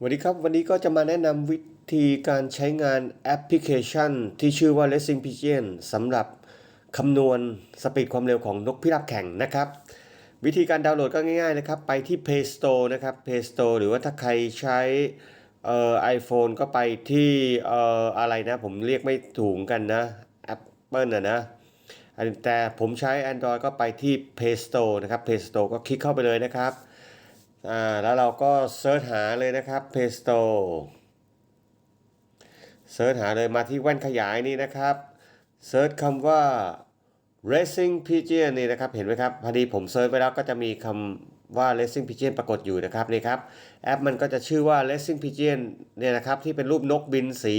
สวัสดีครับ วันนี้ก็จะมาแนะนำวิธีการใช้งานแอปพลิเคชัน ที่ชื่อว่า Racing Pigeon สำหรับคำนวณสปีดความเร็วของนกพิราบแข่งนะครับ วิธีการดาวน์โหลดก็ง่ายๆนะครับ ไปที่ Play Store นะครับ Play Store หรือว่าถ้าใครใช้เอ่อ iPhone ก็ไปที่เอ่ออะไรนะ ผมเรียกไม่ถูกกันนะ Apple นะนะแต่ผมใช้ Android ก็ไปที่ Play Store นะครับ Play Store ก็คลิกเข้าไปเลยนะครับ อ่าแล้วเราก็เซิร์ชหาเลยนะครับ Play Store เซิร์ชหาเลยมาที่แว่นขยายนี่นะครับเซิร์ชคำว่า Racing Pigeon นี่นะครับ เห็นไหมครับ พอดีผมเซิร์ชไปแล้วก็จะมีคำว่า Racing Pigeon ปรากฏอยู่นะครับนี่ครับ แอปมันก็จะชื่อว่า Racing Pigeon เนี่ยนะครับ ที่เป็นรูปนกบินสี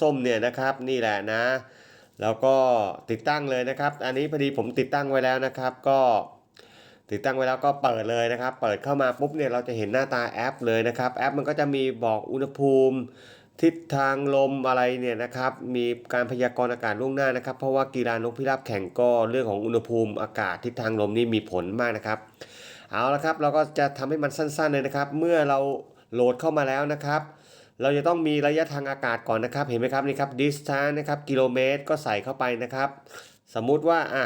ส้มๆเนี่ยนะครับ นี่แหละนะ แล้วก็ติดตั้งเลยนะครับ อันนี้พอดีผมติดตั้งไว้แล้วนะครับ ก็ ติดตั้งไว้แล้วก็เปิดเลยนะครับ เปิดเข้ามาปุ๊บเนี่ยเราจะเห็นหน้าตาแอปเลยนะครับ แอปมันก็จะมีบอกอุณหภูมิ ทิศทางลมอะไรเนี่ยนะครับ มีการพยากรณ์อากาศล่วงหน้านะครับ เพราะว่ากีฬานกพิราบแข่งก็เรื่องของอุณหภูมิอากาศทิศทางลมนี่มีผลมากนะครับ เอาละครับเราก็จะทำให้มันสั้นๆเลยนะครับ เมื่อเราโหลดเข้ามาแล้วนะครับเราจะต้องมีระยะทางอากาศก่อนนะครับ เห็นไหมครับนี่ครับ distance นะครับกิโลเมตรก็ใส่เข้าไปนะครับ สมมุติว่าอะ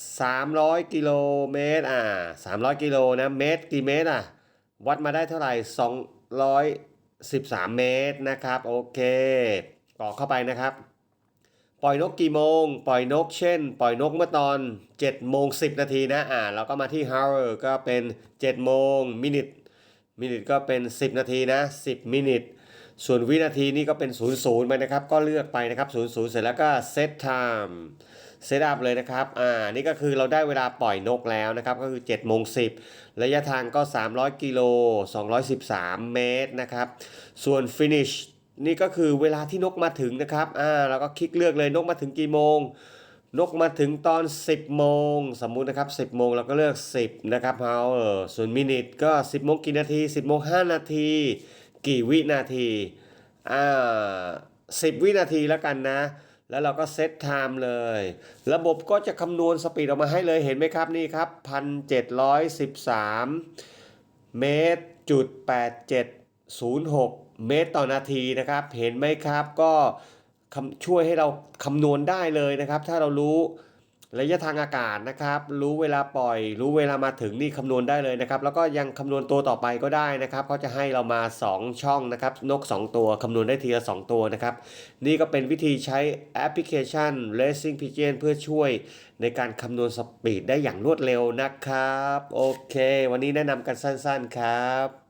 300 กิโลเมตร อ่า 300 กิโลนะ เมตรกี่เมตรอะ วัดมาได้เท่าไหร่ 213 เมตรนะครับ โอเคกรอกเข้าไปนะครับ ปล่อยนกกี่โมง ปล่อยนกเช่น ปล่อยนกเมื่อตอน7โมง10 นาทีนะ อ่า เราก็มาที่ hour ก็เป็น7โมง minute minute ก็เป็น 10 นาทีนะ 10 minute ส่วนวินาทีนี่ก็เป็น 00 ไปนะครับ ก็เลือกไปนะครับ 00 เสร็จแล้วก็ set time เซตอัพเลยนะครับ อ่า นี่ก็คือเราได้เวลาปล่อยนกแล้วนะครับ ก็คือ7โมง10ระยะทางก็ 300 กิโล 213 เมตรนะครับ ส่วน finish นี่ก็คือเวลาที่นกมาถึงนะครับ อ่า เราก็คลิกเลือกเลยนกมาถึงกี่โมง นกมาถึงตอน 10 โมง สมมุตินะครับ 10 โมงเราก็เลือก 10 นะครับเฮาส่วนมินิทก็ 10 โมงกี่นาที 10 โมง 5 นาที กี่วินาที อ่า 10 วินาทีแล้วกันนะ แล้วเราก็เซตไทม์เลย ระบบก็จะคำนวณสปีดออกมาให้เลยเห็นไหมครับนี่ครับ 1,713 เมตรจุด8706 เมตรต่อนาทีนะครับ เห็นไหมครับก็ช่วยให้เราคำนวณได้เลยนะครับ ถ้าเรารู้ ระยะทางอากาศนะครับ รู้เวลาปล่อย รู้เวลามาถึงนี่คำนวณได้เลยนะครับ แล้วก็ยังคำนวณตัวต่อไปก็ได้นะครับเขาจะให้เรามา 2 ช่องนะครับ นก 2 ตัวคำนวณได้ทีละ 2 ตัวนะครับ นี่ก็เป็นวิธีใช้แอปพลิเคชัน Racing Pigeon เพื่อช่วยในการคำนวณสปีดได้อย่างรวดเร็วนะครับ โอเค วันนี้แนะนำกันสั้นๆครับ